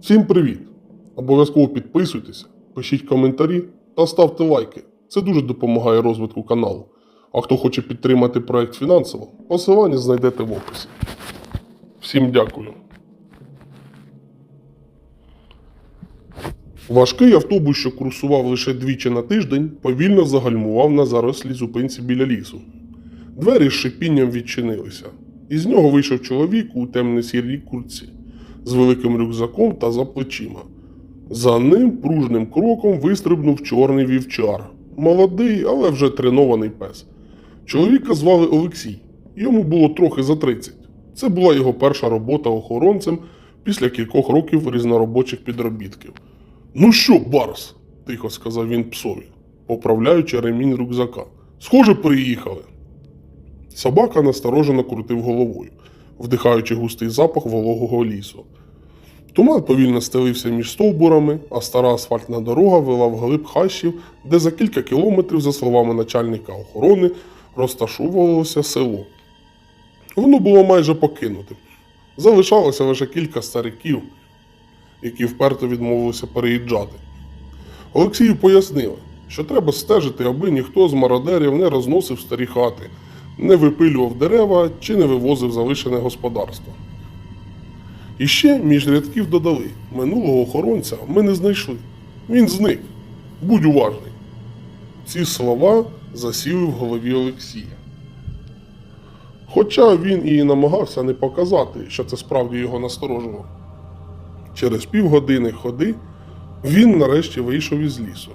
Всім привіт! Обов'язково підписуйтеся, пишіть коментарі та ставте лайки. Це дуже допомагає розвитку каналу. А хто хоче підтримати проект фінансово, посилання знайдете в описі. Всім дякую. Важкий автобус, що курсував лише двічі на тиждень, повільно загальмував на зарослій зупинці біля лісу. Двері з шипінням відчинилися. Із нього вийшов чоловік у темно-сірій куртці з великим рюкзаком та за плечима. За ним пружним кроком вистрибнув чорний вівчар. Молодий, але вже тренований пес. Чоловіка звали Олексій. Йому було трохи за 30. Це була його перша робота охоронцем після кількох років різноробочих підробітків. Ну що, Барс? тихо сказав він псові, поправляючи ремінь рюкзака. Схоже, приїхали. Собака насторожено крутив головою, вдихаючи густий запах вологого лісу. Туман повільно стелився між стовбурами, а стара асфальтна дорога вела вглиб хащів, де за кілька кілометрів, за словами начальника охорони, розташовувалося село. Воно було майже покинутим. Залишалося лише кілька стариків, які вперто відмовилися переїжджати. Олексію пояснили, що треба стежити, аби ніхто з мародерів не розносив старі хати, не випилював дерева чи не вивозив залишене господарство. І ще між рядків додали: минулого охоронця ми не знайшли. Він зник. Будь уважний. Ці слова засіли в голові Олексія. Хоча він і намагався не показати, що це справді його насторожило. Через півгодини ходи він нарешті вийшов із лісу.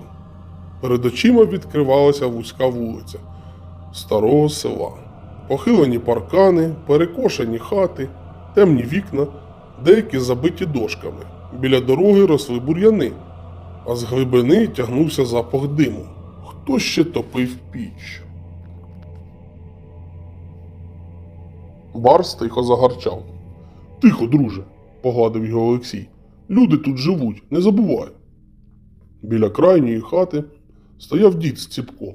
Перед очима відкривалася вузька вулиця старого села. Похилені паркани, перекошені хати, темні вікна, деякі забиті дошками. Біля дороги росли бур'яни, а з глибини тягнувся запах диму. Хто ще топив піч? Барс тихо загарчав. Тихо, друже, погладив його Олексій. Люди тут живуть, не забувай. Біля крайньої хати стояв дід з ціпком.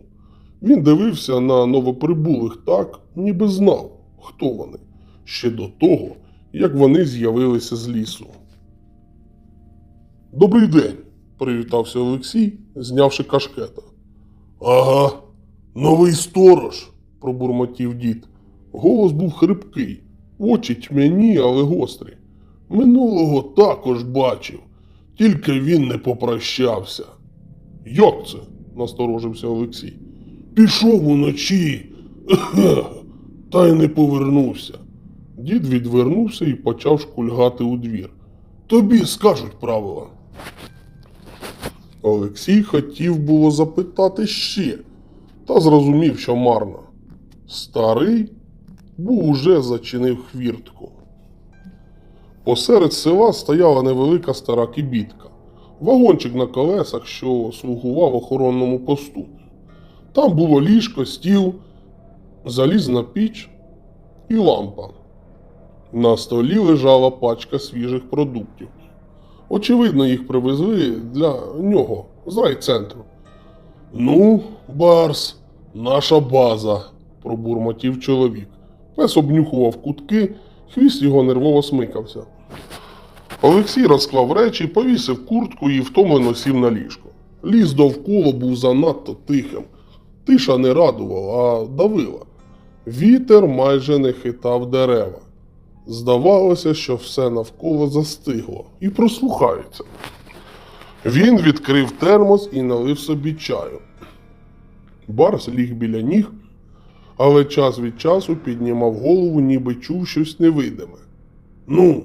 Він дивився на новоприбулих так, ніби знав, хто вони, ще до того, як вони з'явилися з лісу. Добрий день, привітався Олексій, знявши кашкета. Ага, новий сторож, пробурмотів дід. Голос був хрипкий, очі тьмяні, але гострі. Минулого також бачив, тільки він не попрощався. Як це? насторожився Олексій. Пішов уночі, та й не повернувся. Дід відвернувся і почав шкульгати у двір. Тобі скажуть правила. Олексій хотів було запитати ще, та зрозумів, що марно. Старий був уже зачинив хвіртку. Посеред села стояла невелика стара кибітка, вагончик на колесах, що слугував охоронному посту. Там було ліжко, стіл, залізна піч і лампа. На столі лежала пачка свіжих продуктів. Очевидно, їх привезли для нього з райцентру. Ну, Барс, наша база, пробурмотів чоловік. Пес обнюхував кутки, хвіст його нервово смикався. Олексій розклав речі, повісив куртку і втомлено сів на ліжко. Ліс довкола був занадто тихим. Тиша не радувала, а давила. Вітер майже не хитав дерева. Здавалося, що все навколо застигло і прослухається. Він відкрив термос і налив собі чаю. Барс ліг біля ніг, але час від часу піднімав голову, ніби чув щось невидиме. Ну,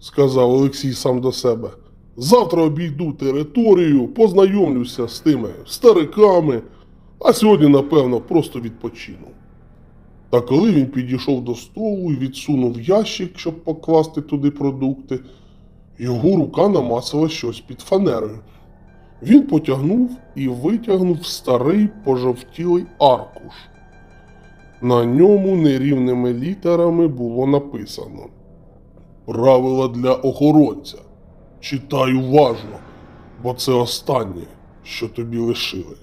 сказав Олексій сам до себе, завтра обійду територію, познайомлюся з тими стариками, а сьогодні, напевно, просто відпочину. Та коли він підійшов до столу і відсунув ящик, щоб покласти туди продукти, його рука намацала щось під фанерою. Він потягнув і витягнув старий пожовтілий аркуш. На ньому нерівними літерами було написано Правила для охоронця. Читай уважно, бо це останнє, що тобі лишили.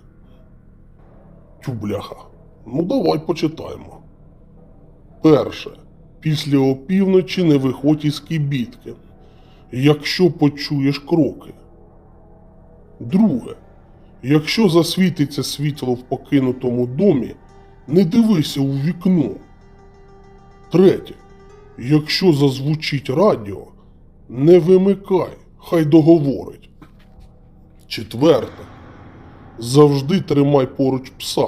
Тю бляха. Ну давай почитаємо. Перше. Після опівночі не виходь із кибітки. якщо почуєш кроки. Друге, якщо засвітиться світло в покинутому домі, не дивися у вікно. Третє, якщо зазвучить радіо, не вимикай, хай договорить. Четверте, завжди тримай поруч пса.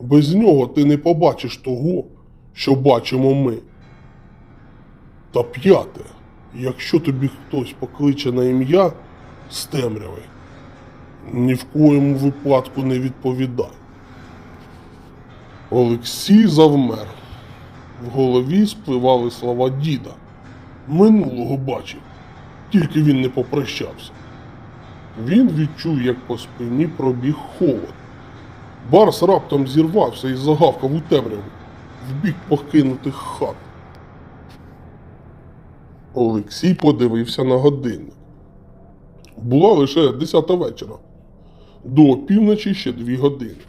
Без нього ти не побачиш того, що бачимо ми. Та п'яте, якщо тобі хтось покличе на ім'я з темряви, ні в коєму випадку не відповідай. Олексій завмер. В голові спливали слова діда. Минулого бачив, тільки він не попрощався. Він відчув, як по спині пробіг холод. Барс раптом зірвався і загавкав у темряву в бік покинутих хат. Олексій подивився на годинник. Була лише десята вечора. До півночі ще дві години.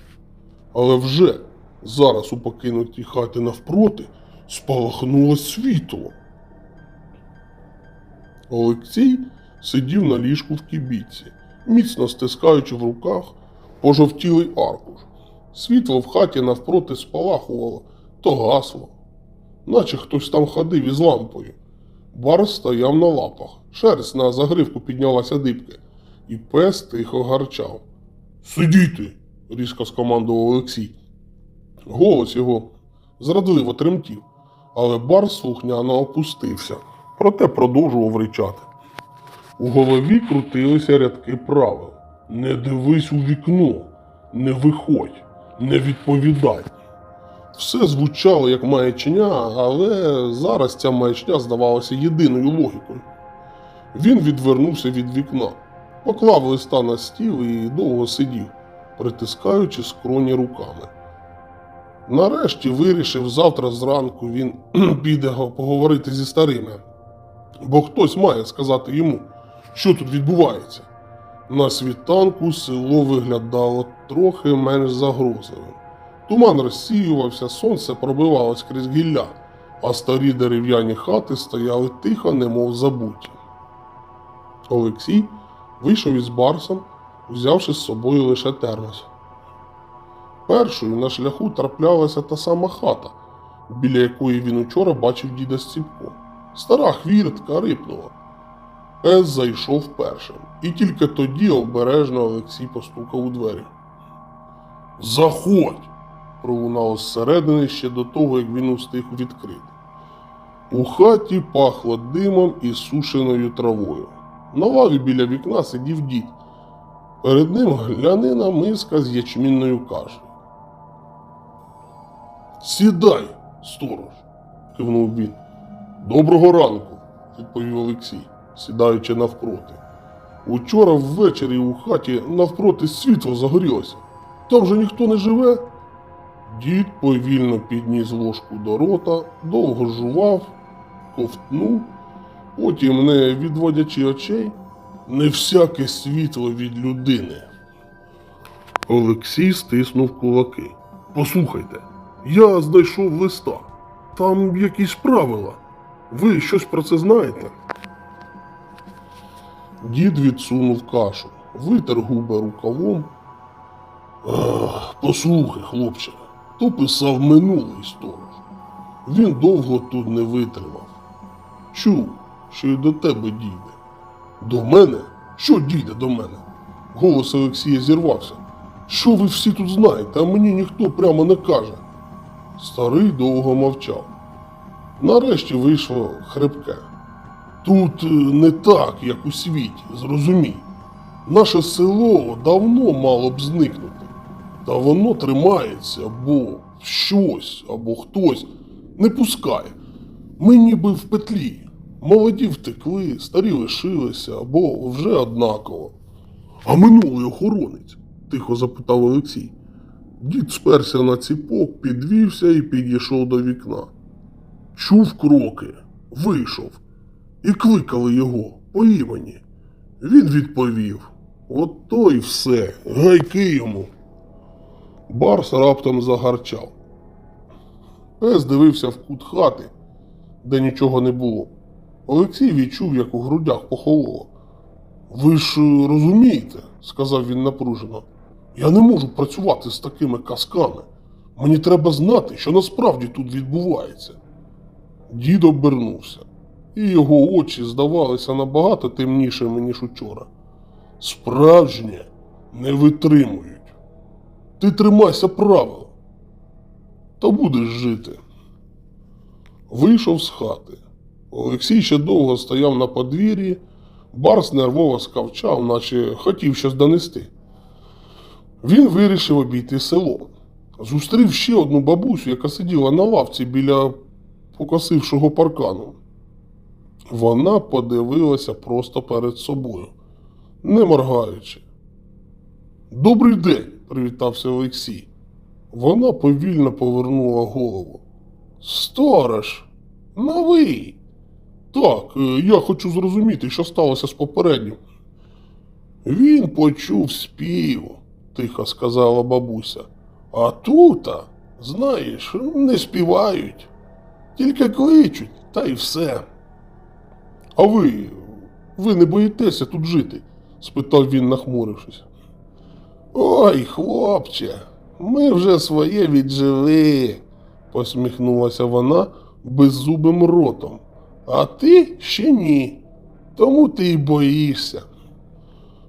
Але вже зараз у покинутій хаті навпроти спалахнуло світло. Олексій сидів на ліжку в кібіці, міцно стискаючи в руках пожовтілий аркуш. Світло в хаті навпроти спалахувало, то гасло, наче хтось там ходив із лампою. Барс стояв на лапах, шерсть на загривку піднялася дибки, і пес тихо гарчав. Сидіти! різко скомандував Олексій. Голос його зрадливо тремтів, але Барс слухняно опустився, проте продовжував ричати. У голові крутилися рядки правил. Не дивись у вікно, не виходь, не відповідай. Все звучало як маячня, але зараз ця маячня здавалася єдиною логікою. Він відвернувся від вікна, поклав листа на стіл і довго сидів, притискаючи скроні руками. Нарешті вирішив завтра зранку він піде поговорити зі старими, бо хтось має сказати йому, що тут відбувається. На світанку село виглядало трохи менш загрозливим. Туман розсіювався, сонце пробивалось крізь гілля, а старі дерев'яні хати стояли тихо, немов забуті. Олексій вийшов із барсом, взявши з собою лише термос. Першою на шляху траплялася та сама хата, біля якої він учора бачив діда Стіпко. Стара хвіртка рипнула. Пес зайшов першим, і тільки тоді обережно Олексій постукав у двері. Заходь! Пролунало зсередини ще до того, як він устиг відкрити. У хаті пахло димом і сушеною травою. На лаві біля вікна сидів дід. Перед ним глянина миска з ячмінною кашею. Сідай, сторож, кивнув він. Доброго ранку, відповів Олексій, сідаючи навпроти. Учора ввечері у хаті навпроти світло загорілося. Там же ніхто не живе. Дід повільно підніс ложку до рота, довго жував, ковтнув, потім, не відводячи очей, не всяке світло від людини. Олексій стиснув кулаки. Послухайте, я знайшов листа. Там якісь правила. Ви щось про це знаєте? Дід відсунув кашу, витер губи рукавом. Послухай, хлопче, то писав минулий сторож. Він довго тут не витримав. Чув, що й до тебе дійде. До мене? Що дійде до мене? Голос Олексія зірвався. Що ви всі тут знаєте, а мені ніхто прямо не каже. Старий довго мовчав. Нарешті вийшло хрипке. Тут е, не так, як у світі, зрозумій. Наше село давно мало б зникнути. Та воно тримається, бо щось або хтось не пускає. Ми ніби в петлі. Молоді втекли, старі лишилися, або вже однаково. А минулий охоронець? тихо запитав Олексій. Дід сперся на ціпок, підвівся і підійшов до вікна. Чув кроки, вийшов і кликали його по імені. Він відповів: От то й все, гайки йому. Барс раптом загарчав. Пес дивився в кут хати, де нічого не було. Олексій відчув, як у грудях похололо. Ви ж е, розумієте, сказав він напружено. Я не можу працювати з такими казками. Мені треба знати, що насправді тут відбувається. Дід обернувся, і його очі здавалися набагато темнішими, ніж учора. Справжнє не витримують. Ти тримайся правил, та будеш жити. Вийшов з хати. Олексій ще довго стояв на подвір'ї, Барс нервово скавчав, наче хотів щось донести. Він вирішив обійти село. Зустрів ще одну бабусю, яка сиділа на лавці біля покосившого паркану. Вона подивилася просто перед собою, не моргаючи. Добрий день, привітався Олексій. Вона повільно повернула голову. Сторож, новий. Так, е, я хочу зрозуміти, що сталося з попереднім. Він почув спів, тихо сказала бабуся. А тута, знаєш, не співають, тільки кличуть, та й все. А ви, ви не боїтеся тут жити? спитав він, нахмурившись. Ой, хлопче, ми вже своє віджили, посміхнулася вона беззубим ротом. А ти ще ні. Тому ти й боїшся.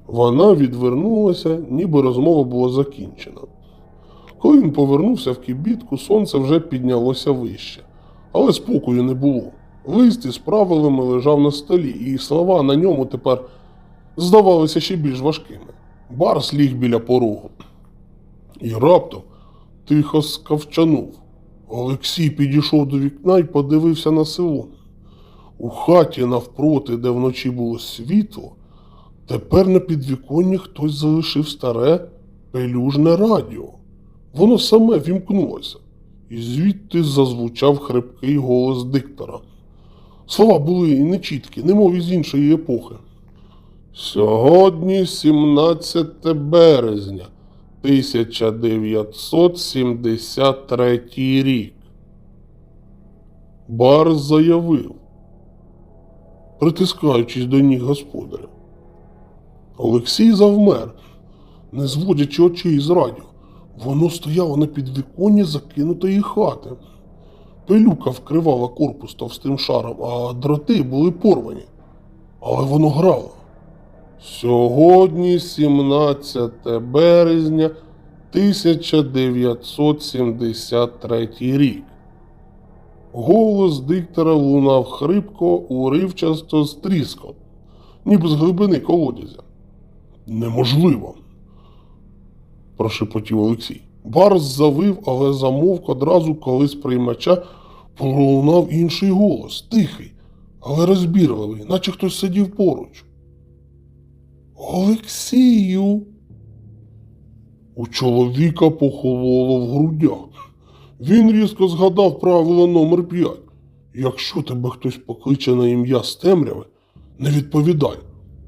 Вона відвернулася, ніби розмова була закінчена. Коли він повернувся в кібітку, сонце вже піднялося вище, але спокою не було. Лист із правилами лежав на столі, і слова на ньому тепер здавалися ще більш важкими. Барс ліг біля порогу. І раптом тихо скавчанув. Олексій підійшов до вікна і подивився на село. У хаті навпроти, де вночі було світло, тепер на підвіконні хтось залишив старе пелюжне радіо. Воно саме вімкнулося, і звідти зазвучав хрипкий голос диктора. Слова були нечіткі, немов із іншої епохи. Сьогодні 17 березня 1973 рік. Барс заявив, притискаючись до ніг господаря. Олексій завмер, не зводячи очей з радіо. Воно стояло на підвіконні закинутої хати. Пилюка вкривала корпус товстим шаром, а дроти були порвані. Але воно грало. Сьогодні 17 березня 1973 рік. Голос диктора лунав хрипко, уривчасто з тріском, ніби з глибини колодязя. Неможливо, прошепотів Олексій. Барс завив, але замовк одразу, коли з приймача пролунав інший голос, тихий, але розбірливий, наче хтось сидів поруч. Олексію. У чоловіка похололо в грудях. Він різко згадав правило номер 5. Якщо тебе хтось покличе на ім'я з темряви, не відповідай.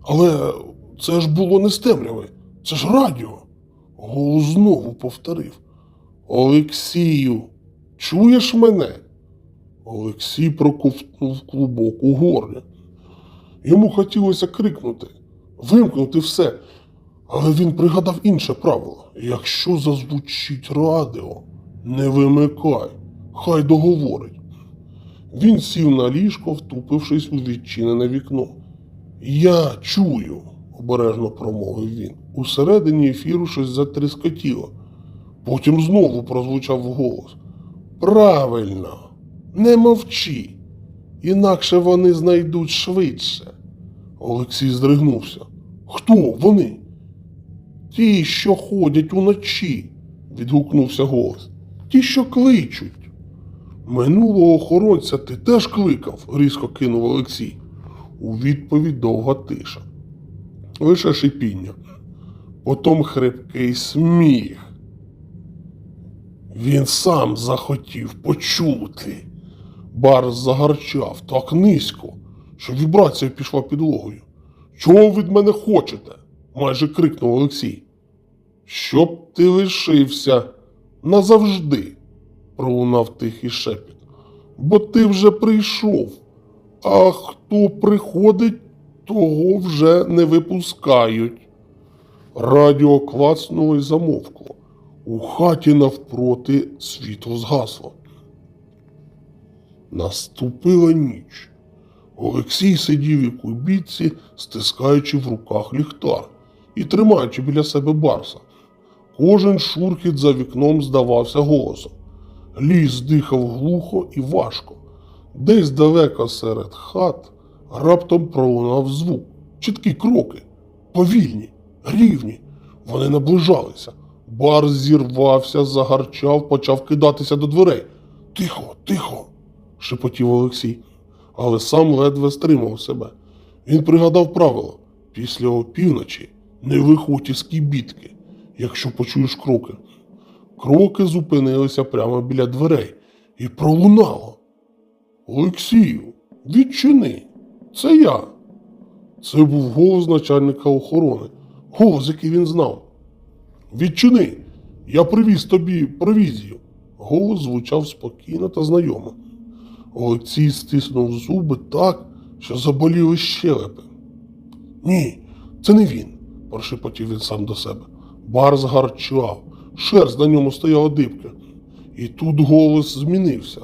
Але це ж було не з темряви, це ж радіо. Голос знову повторив. Олексію, чуєш мене? Олексій проковтнув клубок у горлі. Йому хотілося крикнути, вимкнути все, але він пригадав інше правило. Якщо зазвучить радіо, не вимикай, хай договорить. Він сів на ліжко, втупившись у відчинене вікно. Я чую, обережно промовив він. Усередині ефіру щось затріскотіло. Потім знову прозвучав голос. Правильно, не мовчи, інакше вони знайдуть швидше. Олексій здригнувся. Хто вони? Ті, що ходять уночі, відгукнувся голос. Ті, що кличуть. Минулого охоронця ти теж кликав, різко кинув Олексій. У відповідь довга тиша. Лише шипіння. Потім хрипкий сміх. Він сам захотів почути. Барс загарчав так низько, що вібрація пішла підлогою. Чого ви від мене хочете? майже крикнув Олексій. Щоб ти лишився назавжди, пролунав тихий шепіт. Бо ти вже прийшов, А хто приходить, того вже не випускають. Радіо клацнуло і замовкло. У хаті навпроти світло згасло. Наступила ніч. Олексій сидів у кубітці, стискаючи в руках ліхтар і тримаючи біля себе барса. Кожен шурхіт за вікном здавався голосом. Ліс дихав глухо і важко. Десь далеко серед хат раптом пролунав звук. Чіткі кроки, повільні, рівні. Вони наближалися. Барс зірвався, загарчав, почав кидатися до дверей. Тихо, тихо, шепотів Олексій, але сам ледве стримав себе. Він пригадав правило після опівночі не виходь із кібітки, якщо почуєш кроки. Кроки зупинилися прямо біля дверей і пролунало. Олексію, відчини, це я. Це був голос начальника охорони, голос, який він знав. Відчини, я привіз тобі провізію. Голос звучав спокійно та знайомо. Олексій стиснув зуби так, що заболіли щелепи. Ні, це не він, прошепотів він сам до себе. Барс гарчав, шерсть на ньому стояла дибка. І тут голос змінився.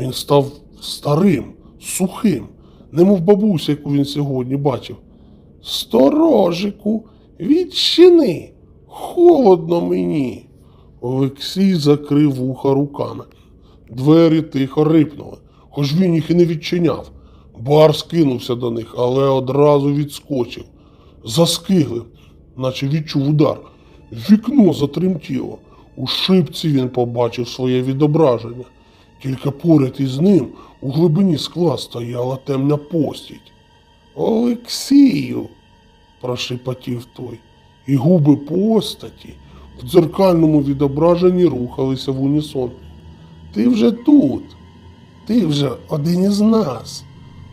Він став старим, сухим, немов бабуся, яку він сьогодні бачив. Сторожику, відчини, холодно мені. Олексій закрив вуха руками. Двері тихо рипнули, хоч він їх і не відчиняв. Бар скинувся до них, але одразу відскочив. Заскиглив, наче відчув удар. Вікно затремтіло. У шибці він побачив своє відображення. Тільки поряд із ним у глибині скла стояла темна постать. Олексію, прошепотів той, і губи постаті в дзеркальному відображенні рухалися в унісон. Ти вже тут, ти вже один із нас.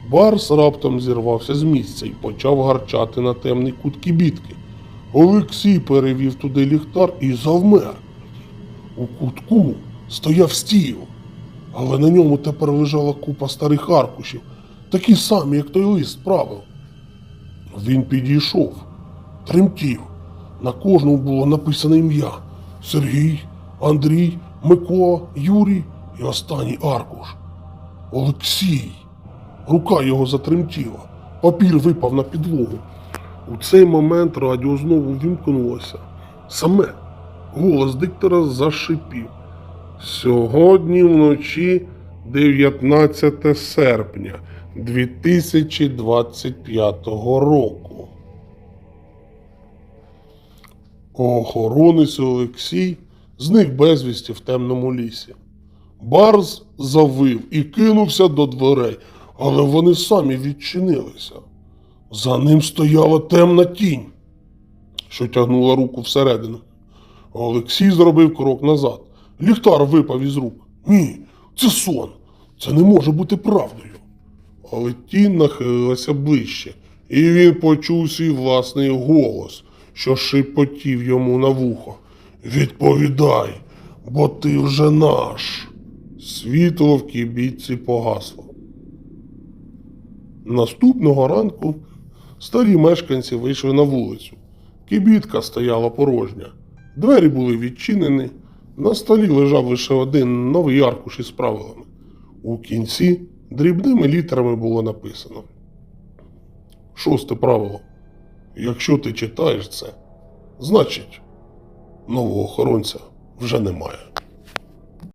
Барс раптом зірвався з місця і почав гарчати на темний кут кібітки. Олексій перевів туди ліхтар і завмер. У кутку стояв стіл, але на ньому тепер лежала купа старих аркушів, такі самі, як той лист правил. Він підійшов, тремтів. На кожному було написане ім'я Сергій, Андрій, Микола, Юрій і останній аркуш. Олексій. Рука його затремтіла. Папір випав на підлогу. У цей момент радіо знову вімкнулося. Саме голос диктора зашипів. Сьогодні вночі 19 серпня 2025 року. Охоронець Олексій зник безвісті в темному лісі. Барс завив і кинувся до дверей, але вони самі відчинилися. За ним стояла темна тінь, що тягнула руку всередину. Олексій зробив крок назад. Ліхтар випав із рук. Ні, це сон. Це не може бути правдою. Але тінь нахилилася ближче, і він почув свій власний голос, що шепотів йому на вухо. Відповідай, бо ти вже наш. Світло в кібітці погасло. Наступного ранку старі мешканці вийшли на вулицю. Кибітка стояла порожня. Двері були відчинені. На столі лежав лише один новий аркуш із правилами. У кінці дрібними літерами було написано. Шосте правило. Якщо ти читаєш це, значить нового охоронця вже немає.